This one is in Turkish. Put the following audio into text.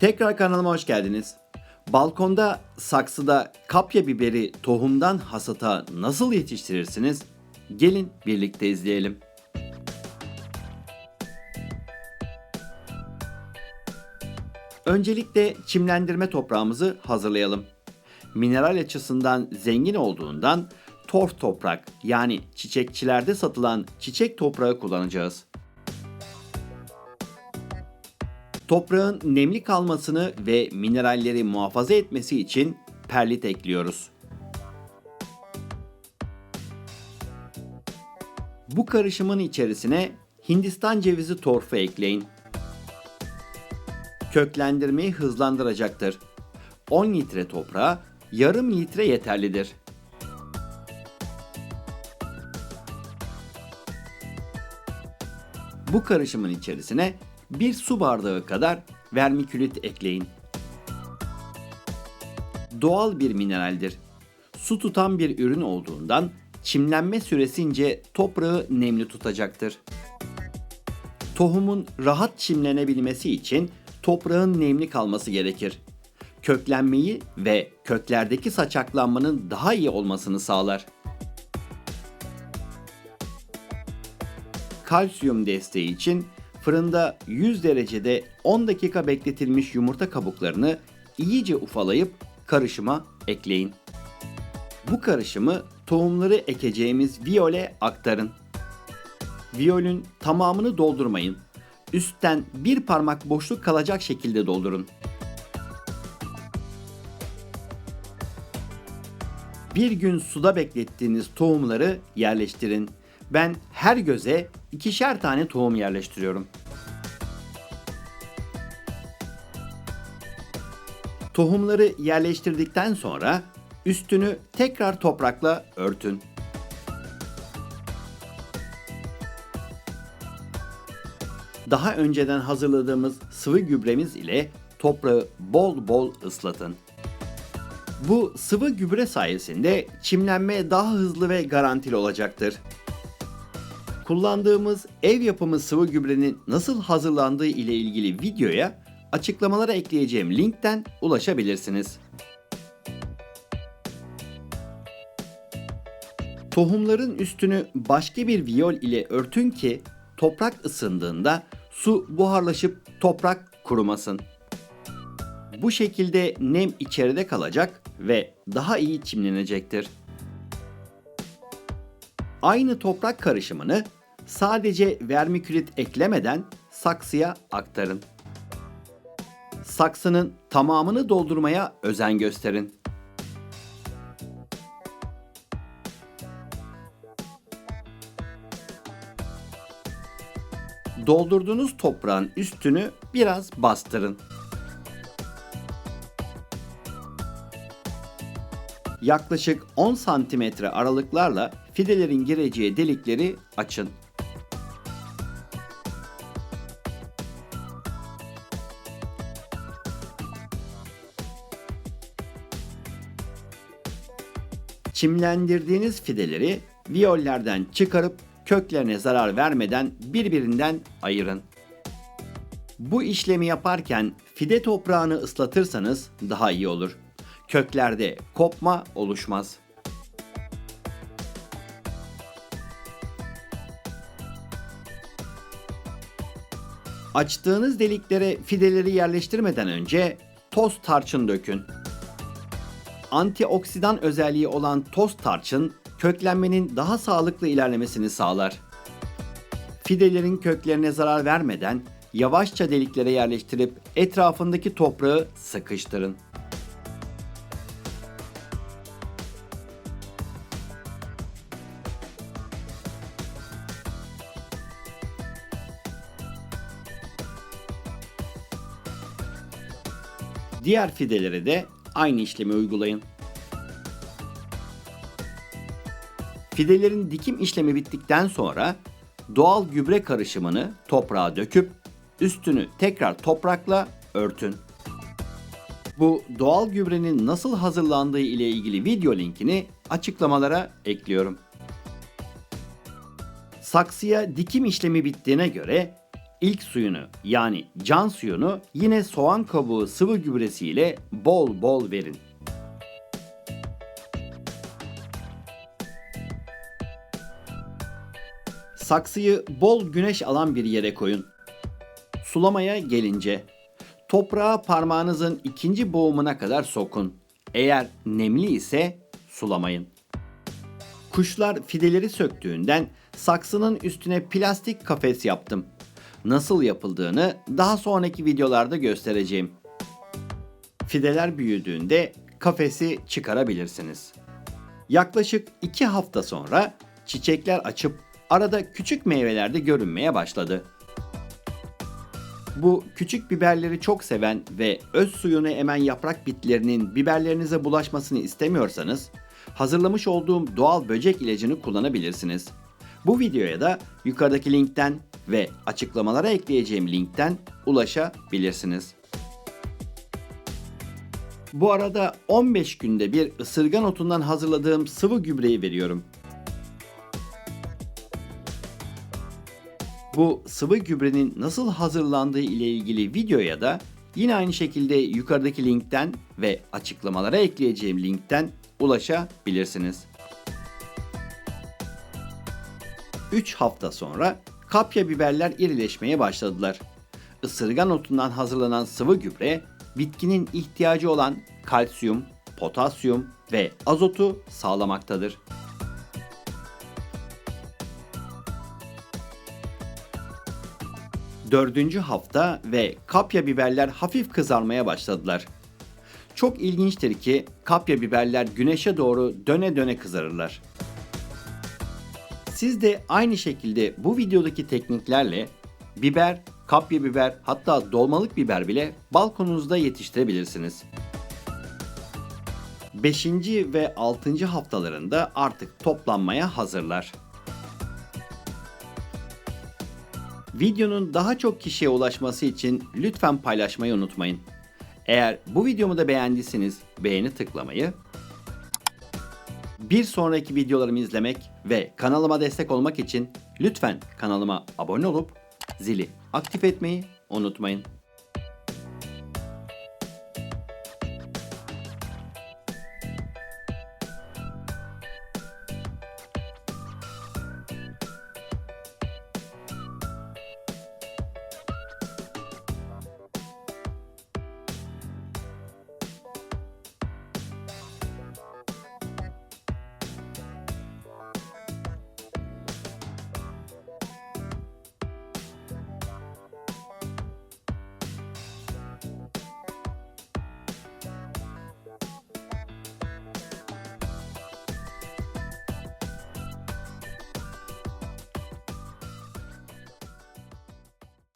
Tekrar kanalıma hoş geldiniz. Balkonda, saksıda kapya biberi tohumdan hasata nasıl yetiştirirsiniz? Gelin birlikte izleyelim. Öncelikle çimlendirme toprağımızı hazırlayalım. Mineral açısından zengin olduğundan torf toprak yani çiçekçilerde satılan çiçek toprağı kullanacağız. Toprağın nemli kalmasını ve mineralleri muhafaza etmesi için perlit ekliyoruz. Bu karışımın içerisine Hindistan cevizi torfu ekleyin. Köklendirmeyi hızlandıracaktır. 10 litre toprağa yarım litre yeterlidir. Bu karışımın içerisine bir su bardağı kadar vermikülit ekleyin. Doğal bir mineraldir. Su tutan bir ürün olduğundan çimlenme süresince toprağı nemli tutacaktır. Tohumun rahat çimlenebilmesi için toprağın nemli kalması gerekir. Köklenmeyi ve köklerdeki saçaklanmanın daha iyi olmasını sağlar. Kalsiyum desteği için fırında 100 derecede 10 dakika bekletilmiş yumurta kabuklarını iyice ufalayıp karışıma ekleyin. Bu karışımı tohumları ekeceğimiz viyole aktarın. Viyolün tamamını doldurmayın. Üstten bir parmak boşluk kalacak şekilde doldurun. Bir gün suda beklettiğiniz tohumları yerleştirin. Ben her göze ikişer tane tohum yerleştiriyorum. Tohumları yerleştirdikten sonra üstünü tekrar toprakla örtün. Daha önceden hazırladığımız sıvı gübremiz ile toprağı bol bol ıslatın. Bu sıvı gübre sayesinde çimlenme daha hızlı ve garantili olacaktır. Kullandığımız ev yapımı sıvı gübrenin nasıl hazırlandığı ile ilgili videoya açıklamalara ekleyeceğim linkten ulaşabilirsiniz. Tohumların üstünü başka bir viyol ile örtün ki toprak ısındığında su buharlaşıp toprak kurumasın. Bu şekilde nem içeride kalacak ve daha iyi çimlenecektir. Aynı toprak karışımını sadece vermikülit eklemeden saksıya aktarın. Saksının tamamını doldurmaya özen gösterin. Doldurduğunuz toprağın üstünü biraz bastırın. Yaklaşık 10 santimetre aralıklarla fidelerin gireceği delikleri açın. Çimlendirdiğiniz fideleri viyollerden çıkarıp köklerine zarar vermeden birbirinden ayırın. Bu işlemi yaparken fide toprağını ıslatırsanız daha iyi olur. Köklerde kopma oluşmaz. Açtığınız deliklere fideleri yerleştirmeden önce toz tarçın dökün. Antioksidan özelliği olan toz tarçın köklenmenin daha sağlıklı ilerlemesini sağlar. Fidelerin köklerine zarar vermeden yavaşça deliklere yerleştirip etrafındaki toprağı sıkıştırın. Diğer fidelere de aynı işlemi uygulayın. Fidelerin dikim işlemi bittikten sonra doğal gübre karışımını toprağa döküp üstünü tekrar toprakla örtün. Bu doğal gübrenin nasıl hazırlandığı ile ilgili video linkini açıklamalara ekliyorum. Saksıya dikim işlemi bittiğine göre ilk suyunu yani can suyunu yine soğan kabuğu sıvı gübresiyle bol bol verin. Saksıyı bol güneş alan bir yere koyun. Sulamaya gelince toprağa parmağınızın ikinci boğumuna kadar sokun. Eğer nemli ise sulamayın. Kuşlar fideleri söktüğünden saksının üstüne plastik kafes yaptım. Nasıl yapıldığını daha sonraki videolarda göstereceğim. Fideler büyüdüğünde kafesi çıkarabilirsiniz. Yaklaşık 2 hafta sonra çiçekler açıp arada küçük meyveler de görünmeye başladı. Bu küçük biberleri çok seven ve öz suyunu emen yaprak bitlerinin biberlerinize bulaşmasını istemiyorsanız hazırlamış olduğum doğal böcek ilacını kullanabilirsiniz. Bu videoya da yukarıdaki linkten ve açıklamalara ekleyeceğim linkten ulaşabilirsiniz. Bu arada 15 günde bir ısırgan otundan hazırladığım sıvı gübreyi veriyorum. Bu sıvı gübrenin nasıl hazırlandığı ile ilgili videoya da yine aynı şekilde yukarıdaki linkten ve açıklamalara ekleyeceğim linkten ulaşabilirsiniz. 3 hafta sonra kapya biberler irileşmeye başladılar. Isırgan otundan hazırlanan sıvı gübre bitkinin ihtiyacı olan kalsiyum, potasyum ve azotu sağlamaktadır. Dördüncü hafta ve kapya biberler hafif kızarmaya başladılar. Çok ilginçtir ki kapya biberler güneşe doğru döne döne kızarırlar. Siz de aynı şekilde bu videodaki tekniklerle biber, kapya biber hatta dolmalık biber bile balkonunuzda yetiştirebilirsiniz. 5. ve 6. haftalarında artık toplanmaya hazırlar. Videonun daha çok kişiye ulaşması için lütfen paylaşmayı unutmayın. Eğer bu videomu da beğendiyseniz beğeni tıklamayı, bir sonraki videolarımı izlemek ve kanalıma destek olmak için lütfen kanalıma abone olup zili aktif etmeyi unutmayın.